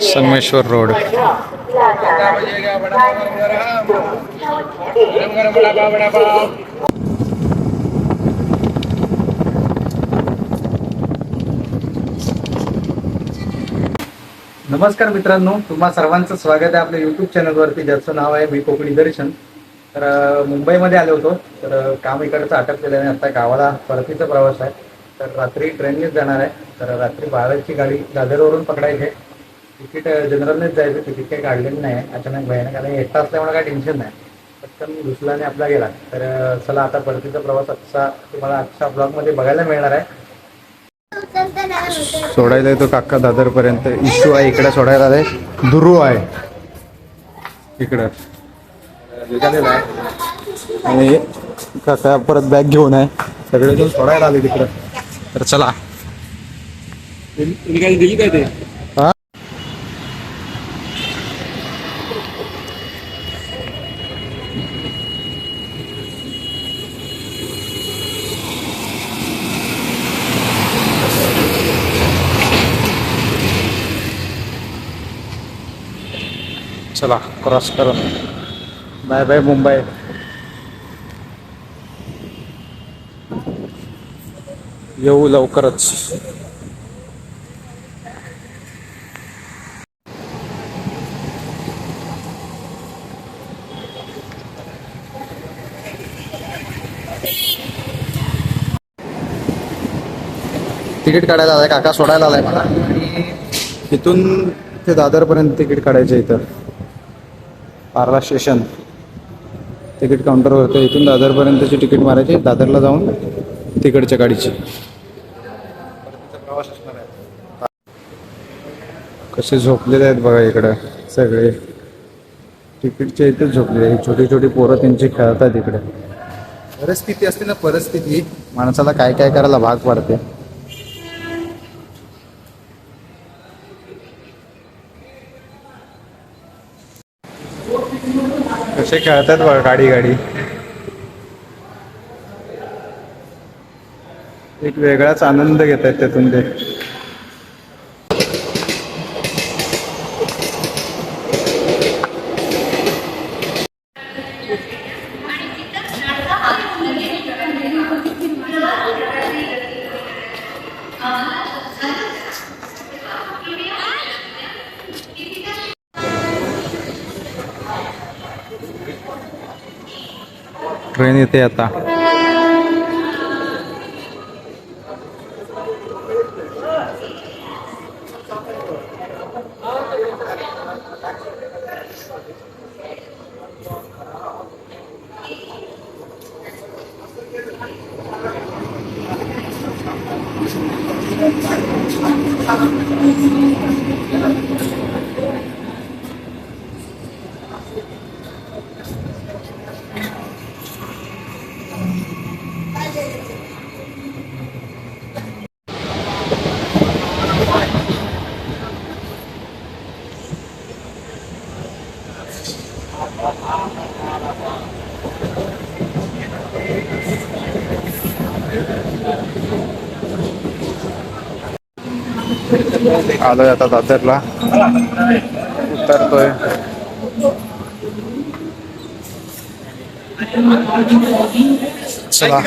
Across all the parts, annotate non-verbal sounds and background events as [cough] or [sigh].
Sangameshwar road. नमस्कार मित्रांनो तुम्हा सर्वांचं स्वागत आहे आपल्या युट्यूब चॅनलवरती ज्याचं नाव आहे मी कोकणी दर्शन. तर मुंबईमध्ये आलो होतो. तर काम इकडचं अटकलेलं आहे आता गावाला परतीचा प्रवास आहे. तर रात्री ट्रेननेच जाणार आहे. तर रात्री बाराची गाडी दादरवरून पकडायची आहे. तिकीट जनरलनेच जायचं. तिकीट काही काढलेलं नाही. अचानक भयानक कारण एकटा असल्यामुळे काही टेन्शन नाही. पटकन दुसऱ्याने आपला गेला. तर चला आता परतीचा प्रवास आजचा तुम्हाला आजच्या ब्लॉगमध्ये बघायला मिळणार आहे. सोडायला येतो काका दादर पर्यंत इशू आहे इकडे सोडायला आहे दुरू आहे. इकडं. निघालेला आहे आणि काका परत बॅग घेऊन आहे. सगळेजण सोडायला आले तिकडं. तर चला. दिली काय ते? हा? चला क्रॉस करून. Bye bye Mumbai. येऊ लवकरच. तिकीट काढायला आलाय काका सोडायला आलाय मला. आणि इथून ते दादरपर्यंत तिकीट काढायचं इथं. पार्ला स्टेशन. तिकीट काउंटरवर होतं इथून दादरपर्यंतची तिकीट मारायची दादरला जाऊन तिकडच्या गाडीची. प्रवास असणार आहे कसे झोपलेले आहेत बघा इकडं सगळे. तिकीटच्या इथेच झोपलेले आहेत. छोटी छोटी पोरं त्यांची खेळतात इकडे. परिस्थिती असते ना परिस्थिती. माणसाला काय काय करायला भाग पडते. कसे खेळतात बघा गाडी गाडी. एक वेगळाच आनंद घेत आहेत त्यातून ते. ट्रेन येते आता. आलोय आता दादरला उतरतोय चला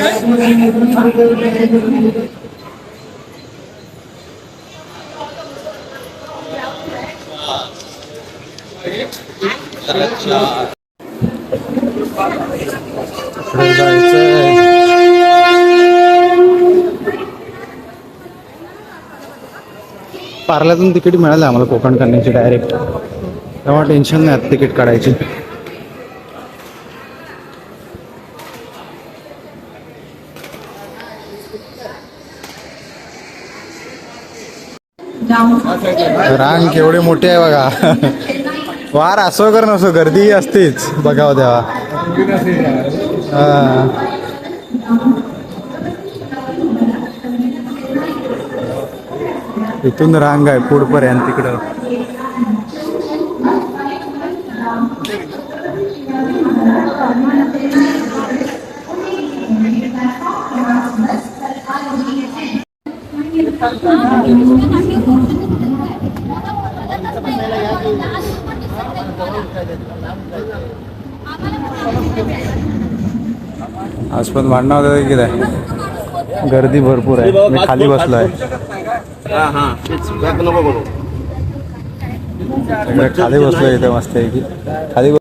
पुढे पार्ल्यातून तिकीट मिळालं आम्हाला कोकण कन्याची डायरेक्ट तेव्हा टेन्शन नाही आता तिकीट काढायची. रांग केवढी मोठी आहे बघा. वार असो कर नसो गर्दी असतेच. बघावं तेव्हा. इथून रांग आहे पुढपर्यंत तिकडं. आज पण भांडणं आहे गर्दी भरपूर आहे. मी खाली बसलो आहे हा हा. खाली बसलो इथे मस्त आहे की. खाली बस-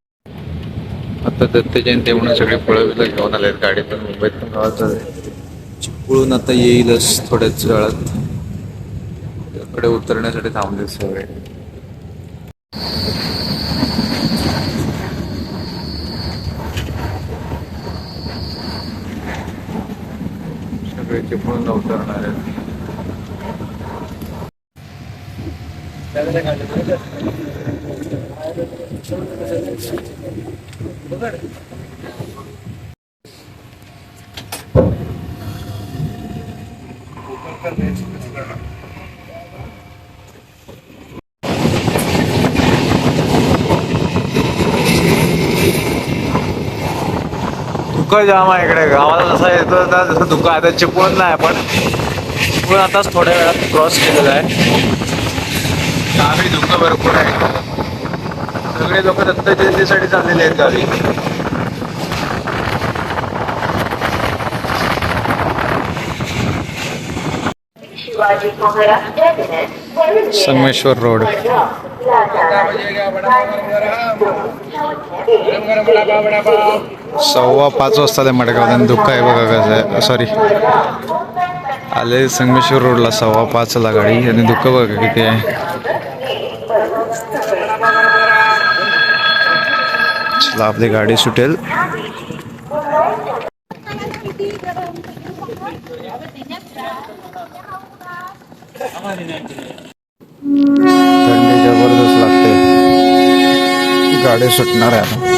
आता दत्त जयंती म्हणून सगळे फळं बिळं घेऊन आले आहेत गाडीतून मुंबईतून गावात चिपळून आता येईलच थोड्याच वेळात इकडे उतरण्यासाठी थांबले सगळे. सगळे चिपळून उतरणार आहेत. धुकं जाम आहे इकडे. गावाला जसं येतो ना जसं धुकं आता चिपळून नाही पण चिपळूण आताच थोड्या वेळात क्रॉस केलेलं आहे. गावी धुकं भरपूर आहे सगळे लोक दत्त जयंतीसाठी चाललेले आहेत गावी. संगमेश्वर रोड. सव्वा पाच वाजता ते मडगाव दुःख आहे बघा कसं आहे. सॉरी आले संगमेश्वर रोडला सव्वा पाचला गाडी आणि दुःख बघा किती आहे. चला आपली गाडी सुटेल. थंडी जबरदस्त लागते. गाडी सुटणार आहे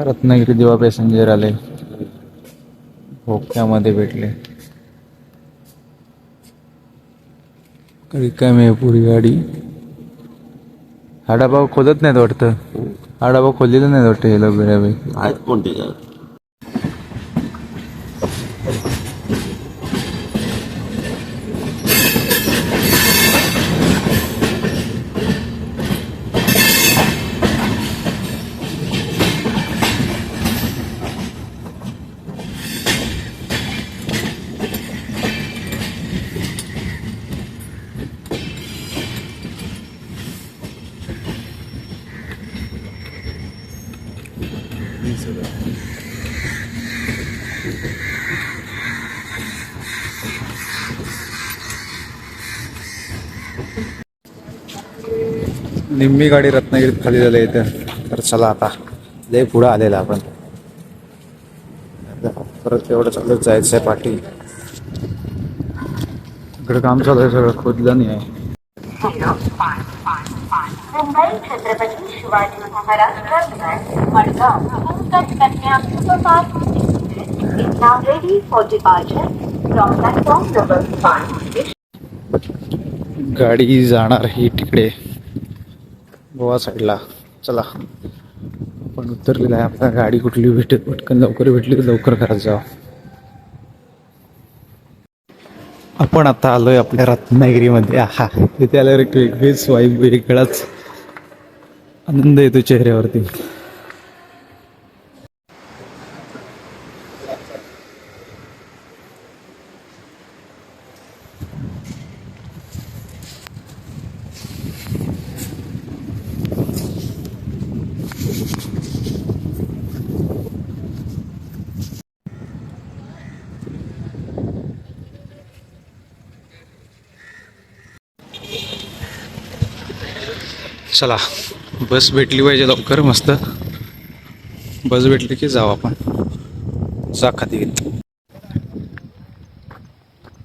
आता रत्नागिरी दिवा पॅसेंजर आले. भोक्यामध्ये भेटले. रिकामी आहे पुरी गाडी? हा डबा खोलत नाहीत वाटतं. हा डबा खोललेला नाही वाटतं हे लोक बऱ्यापैकी आहेत कोणते? निम्मी गाडी रत्नागिरीत खाली झाली इथं. तर चला आता. लय पुढं आलेला आपण. परत एवढं चालत जायचं आहे पाठी. इकडे काम चालू आहे सगळं खोदलं नाही आहे. Mumbai Chhatrapati Shivaji Maharaj terminus Madgaon. Mumbai Kanya superfast is now ready for departure from platform number 5. गाडी जाणार ही तिकडे गोवा साईडला. चला. आपण आपण उतरलेलं आहे. आपल्याला गाडी कुठली भेटेल पटकन लवकर भेटली तर लवकर घरात जावं. आपण आता आलोय आपल्या रत्नागिरीमध्ये. आहा तिथे आल्यावर एक वेगळीच वाईब वेगळाच आनंद येतो चेहऱ्यावरती. चला बस भेटली पाहिजे लवकर मस्त. बस भेटली की जाऊ आपण. जा खाती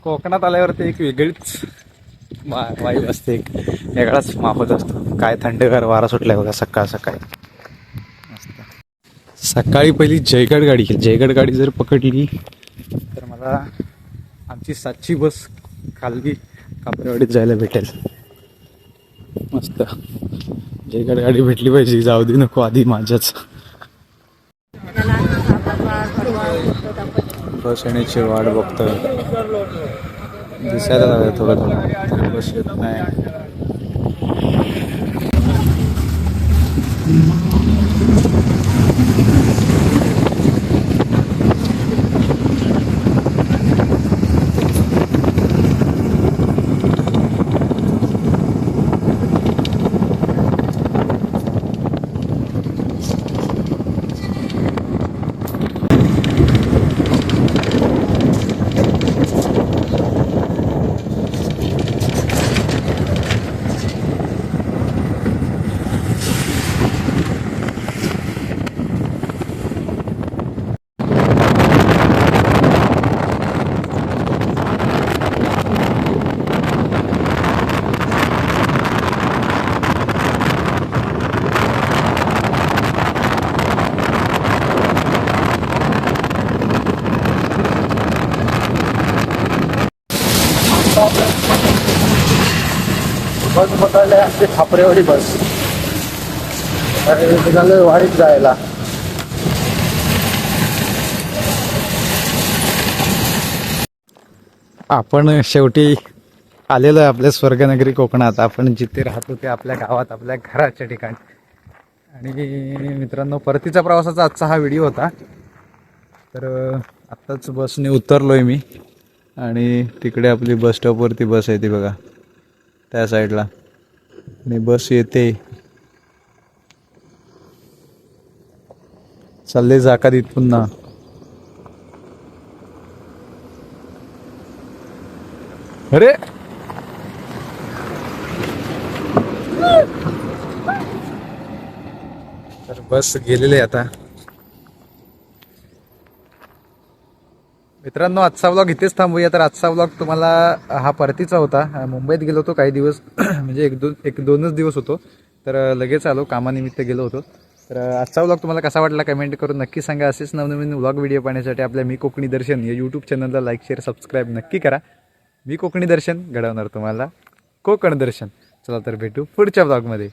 कोकणात आल्यावरती एक वेगळीच वा- वाईब असते. एक वेगळाच माहोल असतो. काय थंडगार वारा सुटलाय बघा सकाळ सकाळी. मस्त. सकाळी पहिली जयगड गाडी जयगड गाडी जर पकडली तर मला आमची सातची बस खालवी कापरेवाडीत जायला भेटेल. मस्त. जयगड गाडी भेटली पाहिजे जाऊ दे नको आधी माझ्याच. बस येण्याची वाट बघतोय. दिसायला लागलं थोडं थोडं. बस येत नाही. पकडले आमची खापरेवाडी बस. निघालोय वाडीत जायला. आपण शेवटी आलेलो आहे आपल्या स्वर्गनगरी कोकणात. आपण जिथे राहतो ते आपल्या गावात आपल्या घराच्या ठिकाणी. आणि मित्रांनो परतीचा प्रवासाचा आजचा हा व्हिडिओ होता. तर आत्ताच बसने आहे मी. आणि तिकडे आपली बस स्टॉपवरती बस आहे ती बघा. त्या साईडला आणि बस येते. चालले जाकादीत पुन्हा अरे! तर बस गेलेले आता. मित्रांनो आजचा व्लॉग इथेच थांबूया. तर आजचा व्लॉग तुम्हाला हा परतीचा होता. मुंबईत गेलो होतो काही दिवस. [clears throat] म्हणजे एक दोन एक दोनच दिवस होतो. तर लगेच आलो कामानिमित्त गेलो होतो. तर आजचा व्लॉग तुम्हाला कसा वाटला कमेंट करून नक्की सांगा. असेच नवनवीन व्लॉग व्हिडिओ पाहण्यासाठी आपल्या मी कोकणी दर्शन या यूट्यूब चॅनलला लाईक शेअर सबस्क्राईब नक्की करा. मी कोकणी दर्शन घडवणार तुम्हाला. कोकण दर्शन. चला तर भेटू पुढच्या ब्लॉगमध्ये